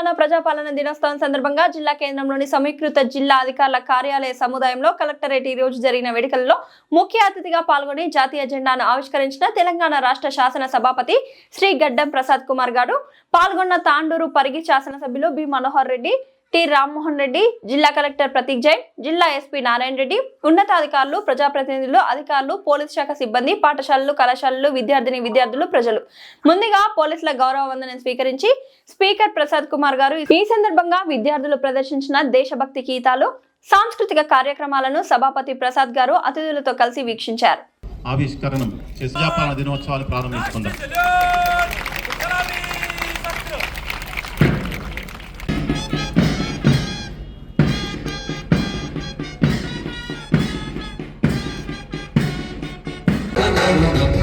తెలంగాణ ప్రజాపాలన దినోత్సవం సందర్భంగా జిల్లా కేంద్రంలోని సమీకృత జిల్లా అధికారుల కార్యాలయ సముదాయంలో కలెక్టరేట్ ఈ రోజు జరిగిన వేడుకల్లో ముఖ్య అతిథిగా పాల్గొని జాతీయ జెండాను ఆవిష్కరించిన తెలంగాణ రాష్ట్ర శాసన సభాపతి శ్రీ గడ్డం ప్రసాద్ కుమార్ గారు. పాల్గొన్న తాండూరు పరిగి శాసనసభ్యులు బి మనోహర్ రెడ్డి టి రామ్మోహన్ రెడ్డి జిల్లా కలెక్టర్ ప్రతీక్ జైన్ జిల్లా ఎస్పీ నారాయణ రెడ్డి ఉన్నతాధికారులు ప్రజాప్రతినిధులు అధికారులు పోలీస్ శాఖ సిబ్బంది పాఠశాలలు కళాశాలలు విద్యార్థిని విద్యార్థులు ప్రజలు. ముందుగా పోలీసుల గౌరవ వందనం స్వీకరించి స్పీకర్ ప్రసాద్ కుమార్ గారు ఈ సందర్భంగా విద్యార్థులు ప్రదర్శించిన దేశభక్తి గీతాలు సాంస్కృతిక కార్యక్రమాలను సభాపతి ప్రసాద్ గారు అతిథులతో కలిసి వీక్షించారు. ఆవిష్కరణం చేసి దినోత్సవాలు ప్రారంభించుకుందాం.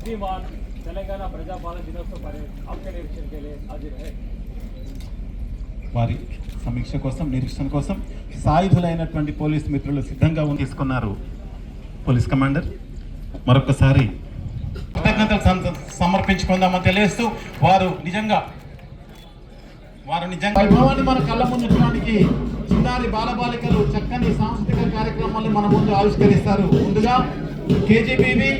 श्रीमान तेलंगाना प्रजापालन दिनोत्सव पर आपके निरीक्षण के लिए हाजिर है వారి సమీక్ష కోసం నిరీక్షణ కోసం సాయుధులైనటువంటి పోలీస్ మిత్రులు సిద్ధంగా ఉండి తీసుకున్నారు పోలీస్ కమాండర్ మరొకసారి కృతజ్ఞతలు సం- సమర్పించుకుందామని తెలియజేస్తూ వారు నిజంగా వారు నిజంగా వైభవాన్ని మన కళ్ళ ముందుకి చిన్నారి బాలబాలికలు చక్కని సాంస్కృతిక కార్యక్రమాలను మన ముందు ఆవిష్కరిస్తారు ముందుగా కేజీబీవి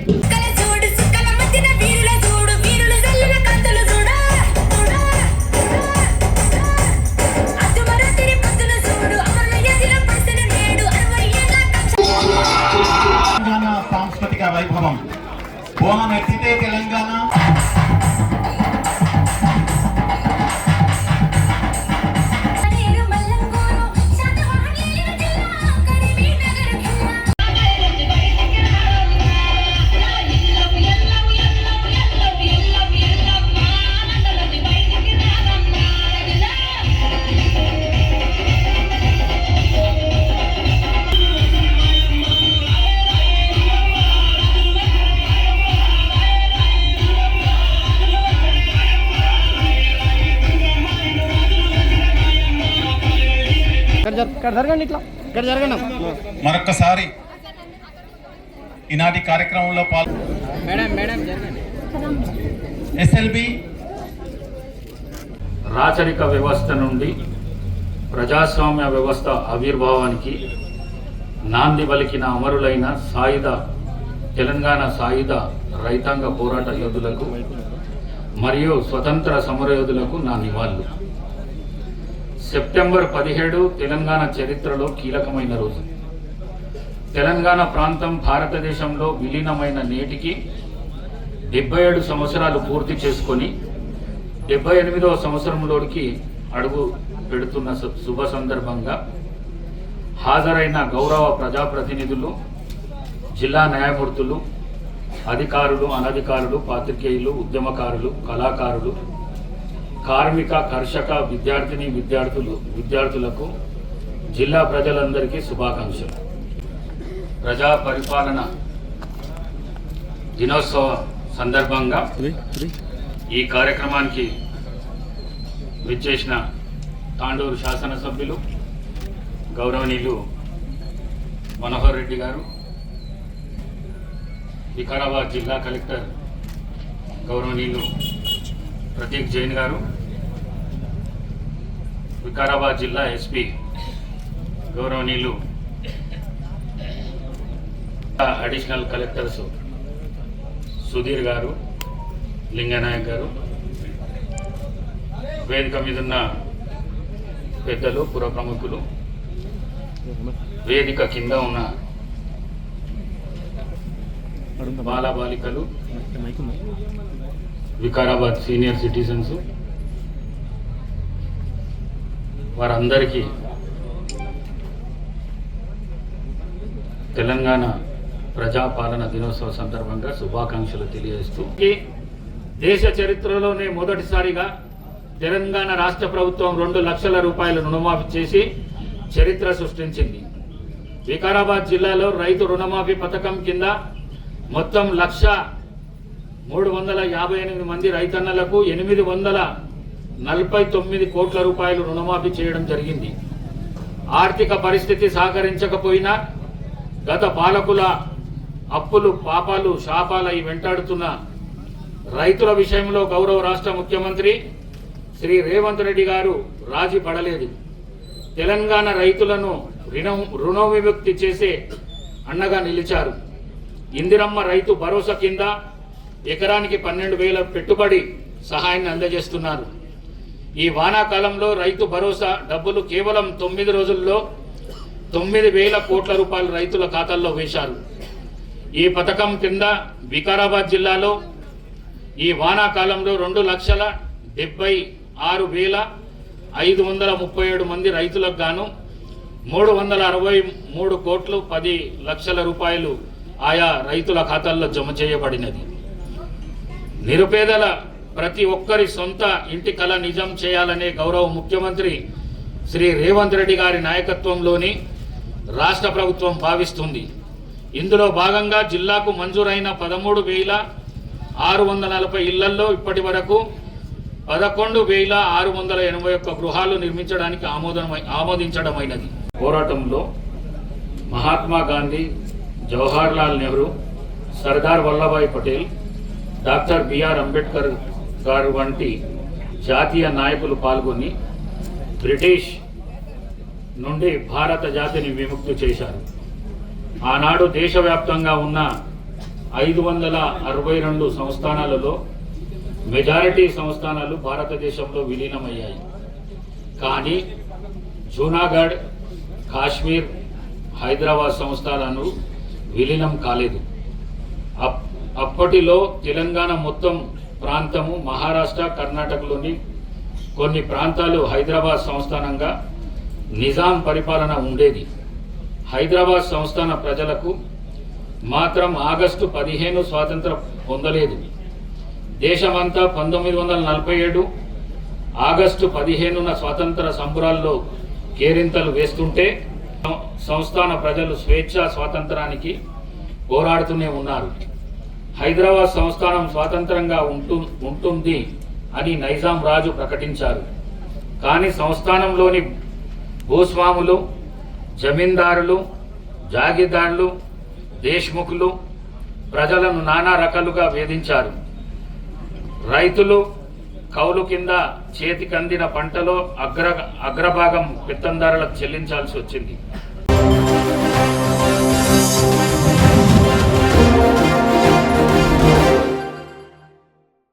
మరొక్కసారి ఈనాటి కార్యక్రమంలో పాల్ ఎస్ఎల్బి రాచరిక వ్యవస్థ నుండి ప్రజాస్వామ్య వ్యవస్థ ఆవిర్భావానికి నాంది పలికిన అమరులైన సాయుధ తెలంగాణ సాయుధ రైతాంగ పోరాట యోధులకు మరియు స్వతంత్ర సమరయోధులకు నా నివాళులు. సెప్టెంబర్ పదిహేడు తెలంగాణ చరిత్రలో కీలకమైన రోజు. తెలంగాణ ప్రాంతం భారతదేశంలో విలీనమైన నేటికి డెబ్బై ఏడు సంవత్సరాలు పూర్తి చేసుకొని డెబ్బై ఎనిమిదవ సంవత్సరంలోకి అడుగు పెడుతున్న సు- శుభ సందర్భంగా హాజరైన గౌరవ ప్రజాప్రతినిధులు జిల్లా న్యాయమూర్తులు అధికారులు అనధికారులు పాత్రికేయులు ఉద్యమకారులు కళాకారులు కార్మిక కర్షక విద్యార్థిని విద్యార్థులు విద్యార్థులకు జిల్లా ప్రజలందరికీ శుభాకాంక్షలు. ప్రజా పరిపాలన దినోత్సవ సందర్భంగా ఈ కార్యక్రమానికి విచ్చేసిన తాండూరు శాసనసభ్యులు గౌరవనీయులు మనోహర్ రెడ్డి గారు వికారాబాద్ జిల్లా కలెక్టర్ గౌరవనీయులు ప్రతీక్ జైన్ గారు వికారాబాద్ జిల్లా ఎస్పీ గౌరవనీయులు అడిషనల్ కలెక్టర్స్ సుధీర్ గారు లింగనాయక్ గారు వేదిక మీద ఉన్న పెద్దలు పుర ప్రముఖులు వేదిక కింద ఉన్న బాలబాలికలు వికారాబాద్ సీనియర్ సిటిజన్స్ వారందరికీ తెలంగాణ ప్రజాపాలన దినోత్సవ సందర్భంగా శుభాకాంక్షలు తెలియజేస్తూ దేశ చరిత్రలోనే మొదటిసారిగా తెలంగాణ రాష్ట్ర ప్రభుత్వం రెండు లక్షల రూపాయల రుణమాఫీ చేసి చరిత్ర సృష్టించింది. వికారాబాద్ జిల్లాలో రైతు రుణమాఫీ పథకం కింద మొత్తం లక్ష మూడు వందల యాభై ఎనిమిది మంది రైతన్నలకు ఎనిమిది వందల నలభై తొమ్మిది కోట్ల రూపాయలు రుణమాఫీ చేయడం జరిగింది. ఆర్థిక పరిస్థితి సహకరించకపోయినా గత పాలకుల అప్పులు పాపాలు శాపాలై వెంటాడుతున్న రైతుల విషయంలో గౌరవ రాష్ట్ర ముఖ్యమంత్రి శ్రీ రేవంత్ రెడ్డి గారు రాజీ పడలేదు. తెలంగాణ రైతులను రుణ రుణ విముక్తి చేసే అండగా నిలిచారు. ఇందిరమ్మ రైతు భరోసా కింద ఎకరానికి పన్నెండు వేల పెట్టుబడి సహాయాన్ని అందజేస్తున్నారు. ఈ వానాకాలంలో రైతు భరోసా డబ్బులు కేవలం తొమ్మిది రోజుల్లో తొమ్మిది వేల కోట్ల రూపాయలు రైతుల ఖాతాల్లో వేశారు. ఈ పథకం కింద వికారాబాద్ జిల్లాలో ఈ వానాకాలంలో రెండు లక్షల డెబ్బై ఆరు వేల ఐదు వందల ముప్పై ఏడు మంది రైతులకు గాను మూడు వందల అరవై మూడు కోట్లు పది లక్షల రూపాయలు ఆయా రైతుల ఖాతాల్లో జమ చేయబడినది. నిరుపేదల ప్రతి ఒక్కరి సొంత ఇంటి కళ నిజం చేయాలనే గౌరవ ముఖ్యమంత్రి శ్రీ రేవంత్ రెడ్డి గారి నాయకత్వంలోని రాష్ట్ర ప్రభుత్వం భావిస్తుంది. ఇందులో భాగంగా జిల్లాకు మంజూరైన పదమూడు వేల ఆరు వందల నలభై ఇళ్ళలో ఇప్పటి వరకు పదకొండు వేల ఆరు వందల ఎనభై ఒక్క గృహాలు నిర్మించడానికి ఆమోదమై ఆమోదించడమైనది. పోరాటంలో Mahatma Gandhi Jawahar Lal Nehru Sardar Vallabhbhai Patel doctor B R Ambedkar గారు వంటి జాతీయ నాయకులు పాల్గొని బ్రిటిష్ నుండి భారత జాతిని విముక్తి చేశారు. ఆనాడు దేశవ్యాప్తంగా ఉన్న ఐదు వందల అరవై రెండు సంస్థానాలలో మెజారిటీ సంస్థానాలు భారతదేశంలో విలీనమయ్యాయి. కానీ జూనాగఢ్ కాశ్మీర్ హైదరాబాద్ సంస్థానాలు విలీనం కాలేదు. అప్పటిలో తెలంగాణ మొత్తం ప్రాంతము మహారాష్ట్ర కర్ణాటకలోని కొన్ని ప్రాంతాలు హైదరాబాద్ సంస్థానంగా నిజాం పరిపాలన ఉండేది. హైదరాబాద్ సంస్థాన ప్రజలకు మాత్రం ఆగస్టు పదిహేను స్వాతంత్రం పొందలేదు. దేశమంతా పంతొమ్మిది వందల నలభై ఏడు ఆగస్టు పదిహేనున స్వాతంత్ర సంబురాల్లో కేరింతలు వేస్తుంటే సంస్థాన ప్రజలు స్వేచ్ఛ స్వాతంత్రానికి పోరాడుతూనే ఉన్నారు. హైదరాబాద్ సంస్థానం స్వాతంత్రంగా ఉంటు ఉంటుంది అని నైజాం రాజు ప్రకటించారు. కానీ సంస్థానంలోని భూస్వాములు జమీందారులు జాగీర్దారులు దేశ్ముఖులు ప్రజలను నానా రకాలుగా వేధించారు. రైతులు కౌలు కింద చేతికందిన పంటలో అగ్ర అగ్రభాగం పెత్తందారులకు చెల్లించాల్సి వచ్చింది.